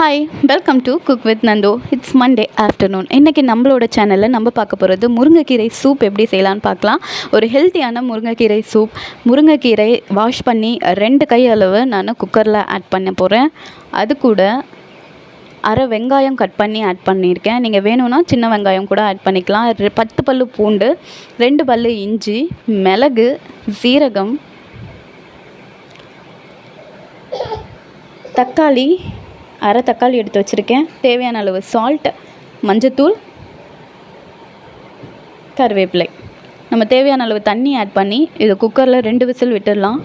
Hi welcome to cook with Nando it's Monday afternoon இன்றைக்கி நம்மளோட சேனலில் நம்ம பார்க்க போகிறது முருங்கைக்கீரை சூப் எப்படி செய்யலான்னு பார்க்கலாம். ஒரு ஹெல்த்தியான முருங்கைக்கீரை சூப் முருங்கைக்கீரை வாஷ் பண்ணி ரெண்டு கை அளவு நான் குக்கரில் ஆட் பண்ண போகிறேன் அது கூட அரை வெங்காயம் கட் பண்ணி ஆட் பண்ணியிருக்கேன். நீங்கள் வேணும்னா சின்ன வெங்காயம் கூட ஆட் பண்ணிக்கலாம். ரெ- பத்து பல்லு பூண்டு ரெண்டு பல்லு இஞ்சி மிளகு சீரகம் தக்காளி அரை தக்காளி எடுத்து வச்சுருக்கேன். தேவையான அளவு சால்ட் மஞ்சத்தூள் கருவேப்பிலை. நம்ம தேவையான அளவு தண்ணி ஆட் பண்ணி இதை குக்கரில் ரெண்டு விசில் விட்டுடலாம்.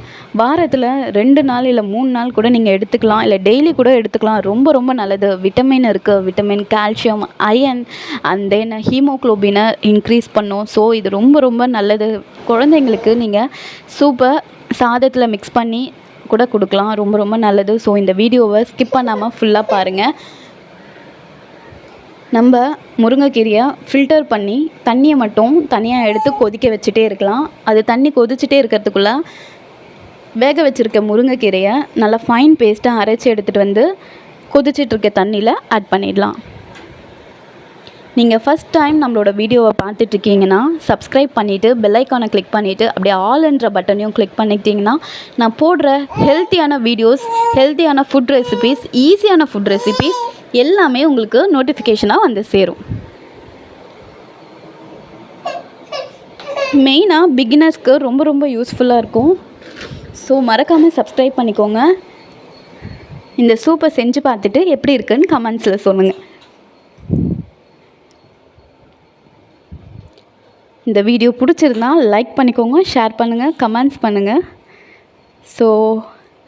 வாரத்தில் ரெண்டு நாள் இல்லை மூணு நாள் கூட நீங்கள் எடுத்துக்கலாம். இல்லை டெய்லி கூட எடுத்துக்கலாம். ரொம்ப ரொம்ப நல்லது. விட்டமின் இருக்குது vitamin calcium iron and then ஹீமோக்ளோபினை increase பண்ணும். ஸோ இது ரொம்ப ரொம்ப நல்லது. குழந்தைங்களுக்கு நீங்கள் சூப்பர் சாதத்தில் மிக்ஸ் பண்ணி கூட கொடுக்கலாம். ரொம்ப ரொம்ப நல்லது. ஸோ இந்த வீடியோவை ஸ்கிப் பண்ணாமல் ஃபுல்லாக பாருங்கள் நம்ம முருங்கைக்கீரையை ஃபில்டர் பண்ணி தண்ணியை மட்டும் தனியாக எடுத்து கொதிக்க வச்சுட்டே இருக்கலாம். அது தண்ணி கொதிச்சுட்டே இருக்கிறதுக்குள்ள வேக வச்சுருக்க முருங்கைக்கீரையை நல்லா ஃபைன் பேஸ்ட்டாக அரைச்சி எடுத்துகிட்டு வந்து கொதிச்சிட்ருக்க தண்ணியில் ஆட் பண்ணிடலாம். நீங்கள் ஃபஸ்ட் டைம் நம்மளோட வீடியோவை பார்த்துட்ருக்கீங்கன்னா சப்ஸ்கிரைப் பண்ணிவிட்டு பெல்லைக்கானை கிளிக் பண்ணிவிட்டு அப்படியே ஆல்ன்ற பட்டனையும் கிளிக் பண்ணிக்கிட்டிங்கன்னா நான் போடுற ஹெல்த்தியான வீடியோஸ் ஹெல்த்தியான ஃபுட் ரெசிபீஸ் ஈஸியான ஃபுட் ரெசிபீஸ் எல்லாமே உங்களுக்கு நோட்டிஃபிகேஷனாக வந்து சேரும். மெயினாக பிகினர்ஸ்க்கு ரொம்ப ரொம்ப யூஸ்ஃபுல்லாக இருக்கும். ஸோ மறக்காமல் சப்ஸ்கிரைப் பண்ணிக்கோங்க. இந்த சூப்பை செஞ்சு பார்த்துட்டு எப்படி இருக்குன்னு கமெண்ட்ஸில் சொல்லுங்கள் இந்த வீடியோ பிடிச்சிருந்தா லைக் பண்ணிக்கோங்க ஷேர் பண்ணுங்கள் கமெண்ட்ஸ் பண்ணுங்கள் ஸோ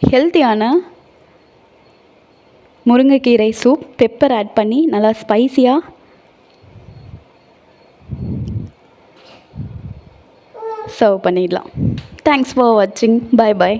ஹெல்த்தியான முருங்கைக்கீரை சூப் பெப்பர் ஆட் பண்ணி நல்லா ஸ்பைசியாக சர்வ் பண்ணிடலாம். தேங்க்ஸ் ஃபார் வாட்சிங் பை பாய்